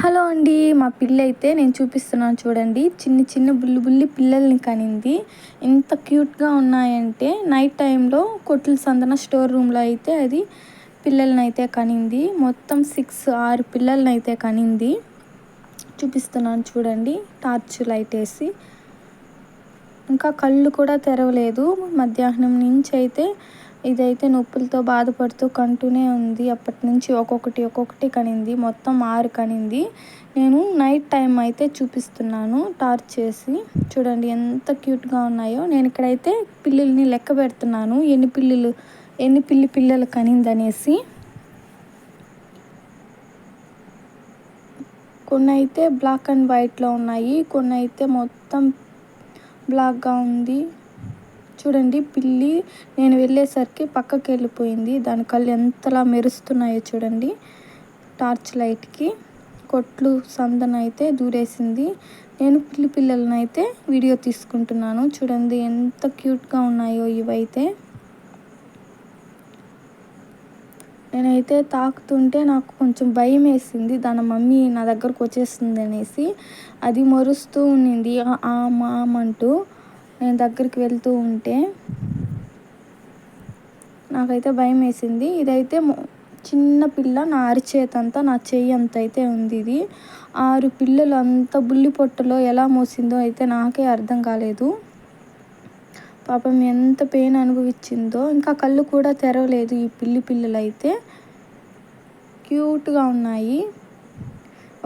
Hello అండి మా పిల్ల అయితే నేను చూపిస్తున్నాను చూడండి. చిన్ని చిన్న బుల్లి బుల్లి పిల్లల్ని కనింది. ఎంత క్యూట్గా ఉన్నాయంటే నైట్ టైంలో కొట్ల సందన స్టోర్ రూమ్లో అయితే అది పిల్లల్ని అయితే కనింది. మొత్తం సిక్స్ ఆరు పిల్లల్ని అయితే కనింది. చూపిస్తున్నాను చూడండి టార్చ్ లైట్ వేసి. ఇంకా కళ్ళు కూడా తెరవలేదు. మధ్యాహ్నం నుంచి అయితే ఇదైతే నొప్పులతో బాధపడుతూ కంటూనే ఉంది. అప్పటి నుంచి ఒక్కొక్కటి ఒక్కొక్కటి కనింది. మొత్తం ఆరు కనింది. నేను నైట్ టైం అయితే చూపిస్తున్నాను. టార్చ్ చేసి చూడండి ఎంత క్యూట్గా ఉన్నాయో. నేను ఇక్కడైతే పిల్లుల్ని లెక్క పెడుతున్నాను. ఎన్ని పిల్లులు ఎన్ని పిల్లి పిల్లలు కనిందనేసి. కొన్ని అయితే బ్లాక్ అండ్ వైట్లో ఉన్నాయి. కొన్ని అయితే మొత్తం బ్లాక్గా ఉంది. చూడండి పిల్లి నేను వెళ్ళేసరికి పక్కకి వెళ్ళిపోయింది. దాని కళ్ళు ఎంతలా మెరుస్తున్నాయో చూడండి. టార్చ్ లైట్కి కొట్లు సందన అయితే దూరేసింది. నేను పిల్లి పిల్లలను అయితే వీడియో తీసుకుంటున్నాను. చూడండి ఎంత క్యూట్గా ఉన్నాయో ఇవైతే. నేనైతే తాకుతుంటే నాకు కొంచెం భయం వేసింది దాని మమ్మీ నా దగ్గరకు వచ్చేస్తుంది అనేసి అది మరుస్తూ ఉన్నింది ఆ మామంటూ నేను దగ్గరికి వెళ్తూ ఉంటే నాకైతే భయం వేసింది. ఇదైతే చిన్న పిల్ల నా అరిచేతంతా నా చెయ్యి అంత అయితే ఉంది ఇది. ఆరు పిల్లలు అంత బుల్లి పొట్టలో ఎలా మోసిందో అయితే నాకే అర్థం కాలేదు. పాపం ఎంత పెయిన్ అనుభవించిందో ఇంకా కళ్ళు కూడా తెరవలేదు ఈ పిల్లి పిల్లలు అయితే క్యూట్గా ఉన్నాయి.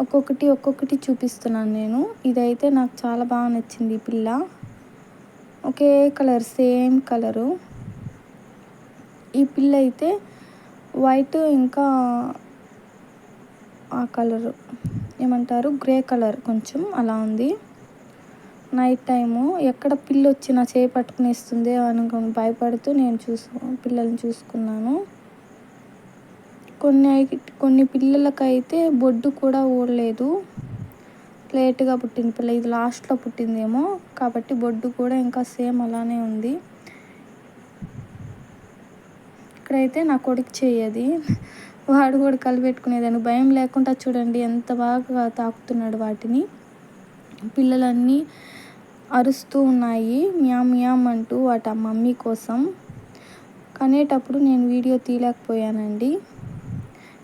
ఒక్కొక్కటి ఒక్కొక్కటి చూపిస్తున్నాను నేను. ఇదైతే నాకు చాలా బాగా నచ్చింది ఈ పిల్ల. ఒకే కలర్ సేమ్ కలరు. ఈ పిల్ల అయితే వైట్ ఇంకా ఆ కలరు. ఏమంటారు? గ్రే కలర్ కొంచెం అలా ఉంది. నైట్ టైము ఎక్కడ పిల్లి వచ్చి నా చేయి పట్టుకునేస్తుంది అనుకుని భయపడుతూ నేను చూసు పిల్లల్ని చూసుకున్నాను. కొన్ని కొన్ని పిల్లలకైతే బొడ్డు కూడా ఊడలేదు. లేట్గా పుట్టింది పిల్ల ఇది లాస్ట్లో పుట్టిందేమో. కాబట్టి బొడ్డు కూడా ఇంకా సేమ్ అలానే ఉంది. ఇక్కడైతే నా కొడుకు చేయది వాడు కూడా కలిపెట్టుకునేదాన్ని భయం లేకుండా చూడండి ఎంత బాగా తాకుతున్నాడు వాటిని. పిల్లలన్నీ అరుస్తూ ఉన్నాయి. మ్యామ్ మ్యామ్ అంటూ వాటి మమ్మీ కోసం. కనేటప్పుడు నేను వీడియో తీయలేకపోయానండి.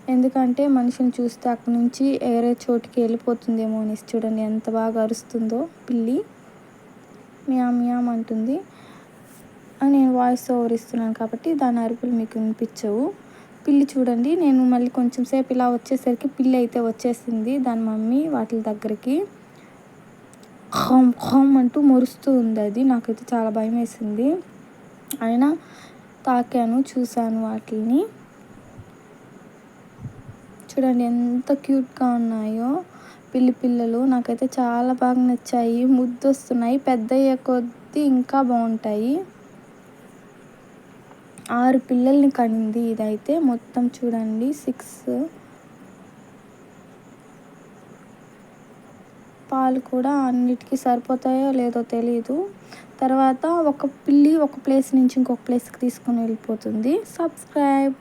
ఎందుకంటే మనిషిని చూస్తే అక్కడి నుంచి వేరే చోటుకి వెళ్ళిపోతుందేమో అనేసి చూడండి ఎంత బాగా అరుస్తుందో పిల్లి. మ్యామ్ మ్యామ్ అంటుంది. నేను వాయిస్ ఓవర్ ఇస్తున్నాను కాబట్టి దాని అరుపులు మీకు వినిపించవు. పిల్లి చూడండి నేను మళ్ళీ కొంచెం సేపు ఇలా వచ్చేసరికి పిల్లి అయితే వచ్చేసింది. దాని మమ్మీ వాటి దగ్గరికి హోమ్ హోమ్ అంటూ మురుస్తూ ఉంది అది. నాకైతే చాలా భయం వేసింది అయినా తాకాను చూశాను వాటిని చూడండి ఎంత క్యూట్గా ఉన్నాయో. పిల్లి పిల్లలు నాకైతే చాలా బాగా నచ్చాయి. ముద్దు వస్తున్నాయి పెద్ద అయ్యే కొద్దీ ఇంకా బాగుంటాయి. ఆరు పిల్లల్ని కనింది ఇదైతే. మొత్తం చూడండి. సిక్స్ పాలు కూడా అన్నిటికీ సరిపోతాయో లేదో తెలియదు తర్వాత ఒక పిల్లి ఒక ప్లేస్ నుంచి ఇంకొక ప్లేస్కి తీసుకొని వెళ్ళిపోతుంది. సబ్స్క్రైబ్.